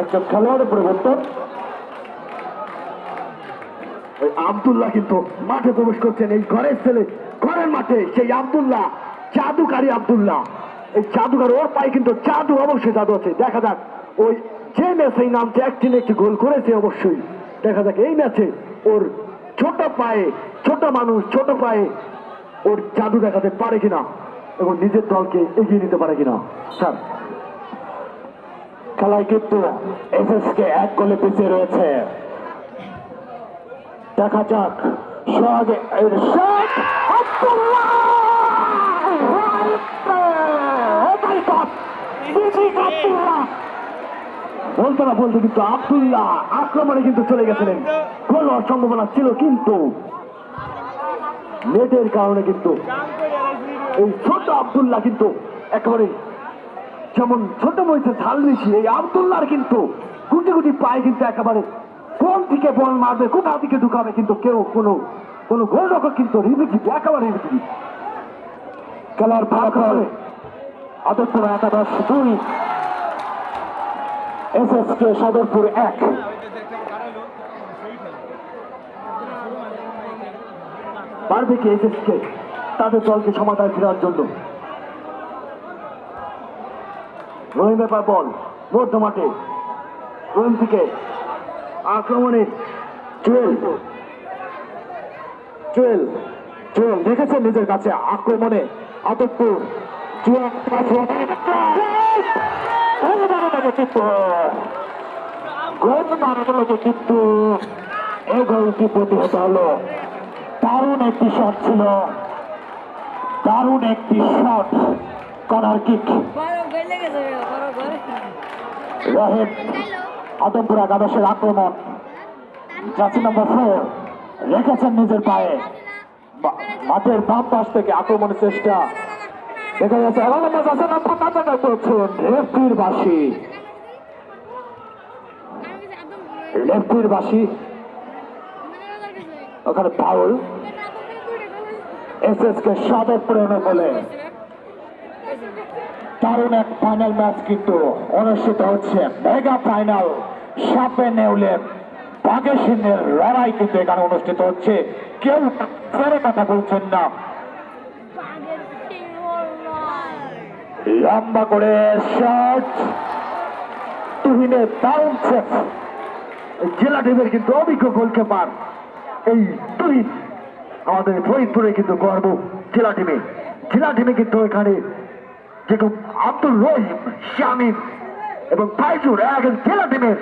একজন খেলোয়াড়ের পরিবর্তন। ওই আব্দুল্লাহ কিন্তু মাঠে প্রবেশ করছেন, এই ঘরের ছেলে, ঘরের মাঠে সেই আব্দুল্লাহ, জাদুকারী আব্দুল্লাহ। এই জাদুকার ওর পায়ে কিন্তু জাদু, অবশ্যই জাদু আছে। দেখা যাক, ওই যে ম্যাচে এই নামছে একটি না একটি গোল করেছে অবশ্যই। দেখা যাক, এই ম্যাচে ওর ছোট পায়ে, ছোট মানুষ, ছোট পায়ে ওর জাদু দেখাতে পারে কিনা এবং নিজের দলকে এগিয়ে নিতে পারে কিনা। স্যার খেলায় কিন্তু এসএসকে এক গোলে পিছিয়ে রয়েছে। দেখা যাক, সোহাগে বলতে না বলতে কিন্তু আব্দুল্লাহ আক্রমণে কিন্তু চলে গেছিলেন। গোল হওয়ার সম্ভাবনা ছিল কিন্তু নেটের কারণে কিন্তু এই ছোট আব্দুল্লাহ কিন্তু একেবারে যেমন ছোট মহিষের ঝাল বেশি এই আব্দুল্লাহর কিন্তু গুটি গুটি পায়ে কিন্তু একেবারে কোন দিকে বল মারবে কোথা দিকে ঢুকাবে কিন্তু কেউ কোনো কোনো গোল রক্ষক কিন্তু রিবিকি একেবারে রিবিকি খেলার ভাগ হবে। আদরপুর একাদশ দুই। এস এস কে সদরপুর এক। পারবে কি এস এস কে তাদের দলকে সমাধান ফেরার জন্য। রহিম ব্যাপার বল, মধ্য মাঠে। রহিম থেকে আক্রমণে জুয়েল জুয়েল জুয়েল দেখেছেন নিজের কাছে আক্রমণে হলো। দারুণ একটি শট ছিল। দারুণ একটি শট করার কিক রহিম আদমপুর একাদশের আক্রমণ। জার্সি নম্বর ফোর রেখেছেন নিজের পায়ে। মাঠের বাম পাশ থেকে আক্রমণের চেষ্টা। দেখা যাচ্ছে, এগারো জার্সি নম্বর কাটাকাটি করছেন রেফটির বাসি লেফটির বাসি ওখানে ফাউল এস এস কে সদর প্রেরণা বলে। দারুণ এক ফাইনাল ম্যাচ কিন্তু অনুষ্ঠিত হচ্ছে মেগা ফাইনাল সাপে নেউলে বাঘে সিংহের লড়াই কিন্তু এখানে অনুষ্ঠিত হচ্ছে। কেউ ফেরে কথা বলছেন না। লম্বা করে শট তুহিনের দারুণ সেফ জেলা টিমের কিন্তু অভিজ্ঞ গোলকিপার। এই তুহিন আমাদের ফরিদপুরে কিন্তু গর্ব। জেলা টিমে জেলা টিমে কিন্তু এখানে যেরকম আব্দুল রহিম, শামিম এবং ফাইজুর একজন জেলা টিমের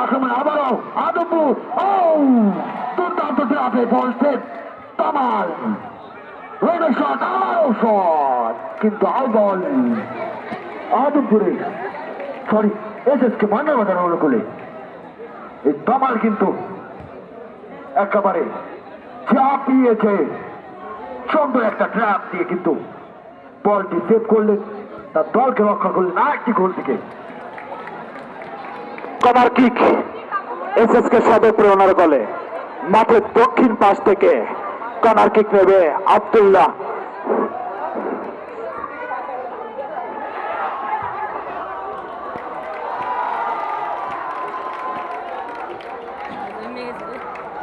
আক্রমণ আবারও আদমপুর। ও, দুর্দান্ত ট্রাফে বলছে তামাল রোডের শট, আবারও শট। কিন্তু আউ ball আদমপুরে। Sorry S S K Mannar বাজার অনুকূলে এই তামাল কিন্তু একেবারে চাপিয়েছে। সুন্দর একটা ট্র্যাপ দিয়ে কিন্তু বলটি সেভ করলেন তার দলকে রক্ষা করলেন আরেকটি গোল থেকে। কমার কিক এস এস কে সদর প্রেরণার গলে। মাঠের দক্ষিণ পাশ থেকে কর্নার কিক নেবে আব্দুল্লাহ।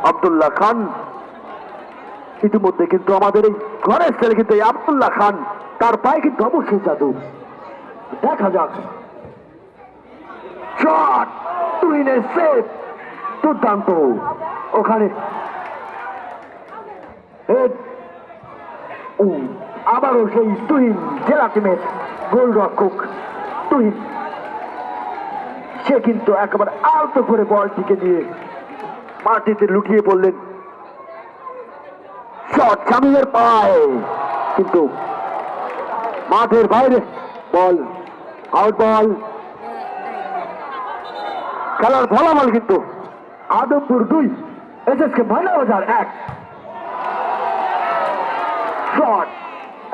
আব্দুল্লাহ খান ইতিমধ্যে কিন্তু আমাদের এই ঘরের ছেলে কিন্তু এই আব্দুল্লাহ খান, তার পায়ে কিন্তু অবশ্যই জাদু। দেখা যাক। শট! সেভ। দুর্দান্ত। ওখানে। আবারও সেই তুহিন জেলা টিমের গোলরক্ষক তুহিন। সে কিন্তু একেবারে আলতো করে বলটিকে নিয়ে মাটিতে লুটিয়ে পড়লেন। শট শামিমের পায়ে। কিন্তু মাঠের বাইরে বল, আউট বল। খেলার ফলাফল কিন্তু আদমপুর দুই, এসএসকে ময়না বাজার এক। শট,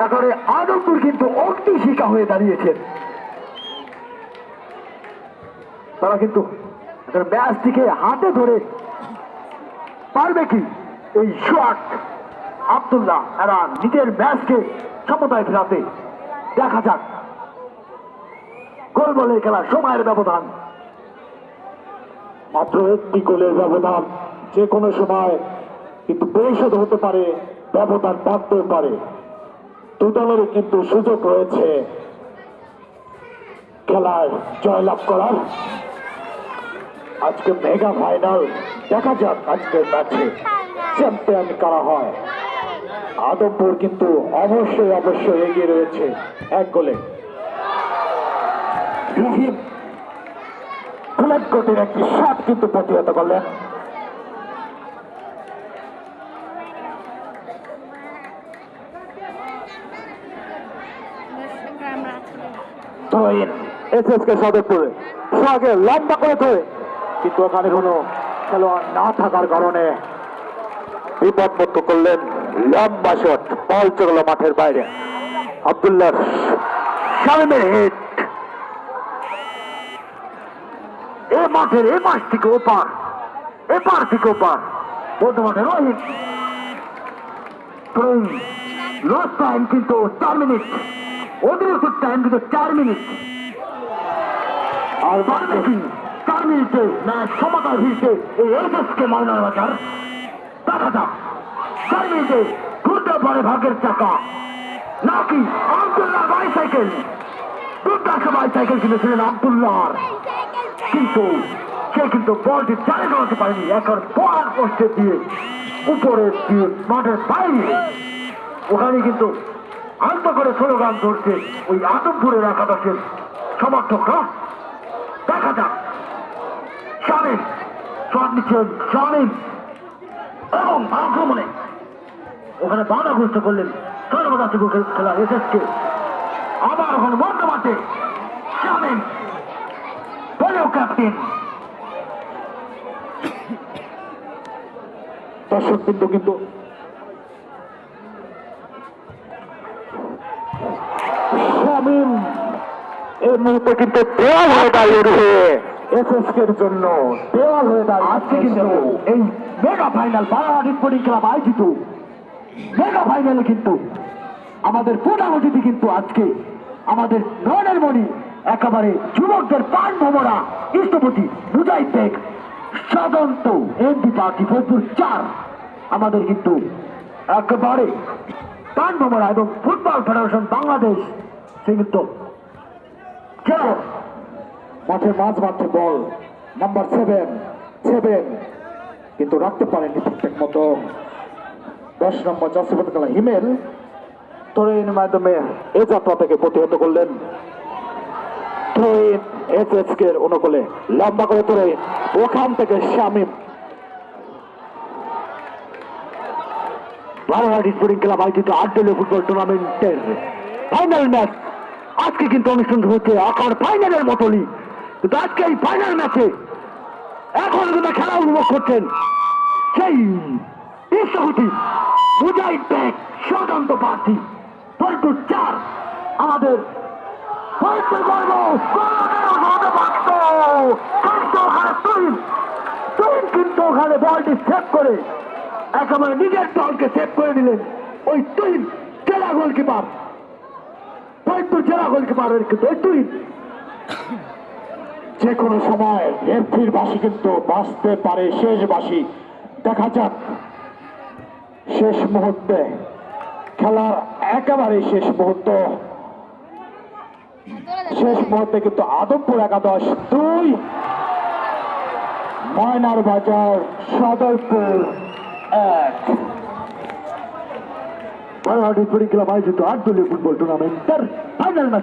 একেবারে আদমপুর কিন্তু অগ্নি শিকা হয়ে দাঁড়িয়েছেন। তারা কিন্তু ম্যাচটিকে হাতে ধরে পারবে কি? এই শট। আব্দুল্লাহ এরা নিজের ম্যাচকে সমতায় ফেরাতে। দেখা যাক। গোল বলে খেলা সময়ের ব্যবধান। মাত্র একটি গোলের ব্যবধান যে কোনো সময় কিন্তু পরিশোধ হতে পারে, ব্যবধান বাড়তেও পারে। দু দলেরই কিন্তু সুযোগ রয়েছে খেলায় জয়লাভ করার। আজকে মেগা ফাইনাল। দেখা যাক আজকের ম্যাচে চ্যাম্পিয়ন করা হয়। আদমপুর কিন্তু অবশ্যই অবশ্যই এগিয়ে রয়েছে এক গোলে। একটি শট কিন্তু প্রতিহত করলেন। করে কিন্তু ওখানে কোনো খেলোয়াড় না থাকার কারণে বিপদমুক্ত করলেন লম্বা শট বল চলল মাঠের বাইরে। আবদুল্লাহ শামিমের হিট। এ মাঠের, এ মাঠ থেকে ওপার, এ পার থেকে ওপার। বর্তমানে রহিম লস টাইম কিন্তু চার মিনিট টাইম কিন্তু চার মিনিট আর বাকি চার মিনিটে না সমতার ভিড়তে এই এসএসকে মাইনার বাজার। দেখা যাক। মিনিটে ঘুরতে পারে ভাগের চাকা। নাকি আব্দুল্লাহ বাইসাইকেল? দুর্দান্ত বাইসাইকেল কিনেছিলেন আব্দুল্লাহর। কিন্তু সে কিন্তু বলটি চালে জমাতে পারেনি। এখন বল পোস্টে দিয়ে উপরে দিয়ে মাঠের বাইরে। ওখানে কিন্তু আন্ত করে স্লোগান ধরছে ওই আদমপুরের একাদশের সমর্থকরা। দেখা যাক। শামিম শট নিচ্ছেন শামিম এবং আক্রমণে ওখানে বাধা ঘুরতে করলেন সর্বদাসী খেলা এসএসকে আবার ওখানে মধ্য মাঠে শামিম ক্যাপ্টেন। দর্শক কিন্তু কিন্তু শামিম এই মুহূর্তে কিন্তু দেওয়াল হয়ে দাঁড়িয়ে রয়েছে এসএসকের জন্য। দেওয়াল হয়ে দাঁড়িয়ে আজকে কিন্তু এই মেগা ফাইনাল বাংলাদেশ ক্লাব আয়োজিত। মেগা ফাইনালে কিন্তু আমাদের অতিথি কিন্তু আজকে আমাদের নয়নের মণি, একেবারে যুবকদের প্রাণ ভ্রমরা ইষ্টপতি মুজাহিদ বেগ সাধারণত এমপি পার্টি ফজলুর চার, আমাদের কিন্তু একেবারে প্রাণ ভ্রমরা এবং ফুটবল ফেডারেশন বাংলাদেশ সে কিন্তু মাঠে মাঝ মাঠে বল নাম্বার সেভেন সেভেন কিন্তু রাখতে পারেনি ঠিকঠাক মতো দশ নম্বর জসিপত খেলা হিমেল তরুণের মাধ্যমে এ যাত্রা থেকে প্রতিহত করলেন। তরুণ এস এস কে অনুকূলে লম্বা করে তরুণ ওখান থেকে শামিম। স্পোর্টিং ক্লাব আয়োজিত আট দলীয় ফুটবল টুর্নামেন্টের ফাইনাল ম্যাচ আজকে কিন্তু অনুষ্ঠিত হচ্ছে আকার ফাইনালের মতনই কিন্তু আজকে এই ফাইনাল ম্যাচে এখন কিন্তু খেলা উপভোগ করছেন সেই মুজাহিদ ব্যাগ স্বতন্ত্র প্রার্থী ফরিদপুর চার। আমাদের ফরিদপুর গর্ব কিন্তু ওখানে বলটি সেভ করে একেবারে নিজের দলকে সেভ করে দিলেন। ওই তুহিন জেলা গোলকিপার। ফরিদপুর জেলা গোলকিপারের কিন্তু ওই তুহিন যে কোনো সময় রেফরির বাসি কিন্তু বাঁচতে পারে শেষ বাসি দেখা যাক। শেষ মুহূর্তে খেলার একেবারে শেষ মুহূর্ত। শেষ মুহূর্তে কিন্তু আদমপুর একাদশ দুই, ময়নার বাজার সদরপুর এক। বারোহাট স্পোর্টিং ক্লাব আয়োজিত আট ফুটবল টুর্নামেন্টের ফাইনাল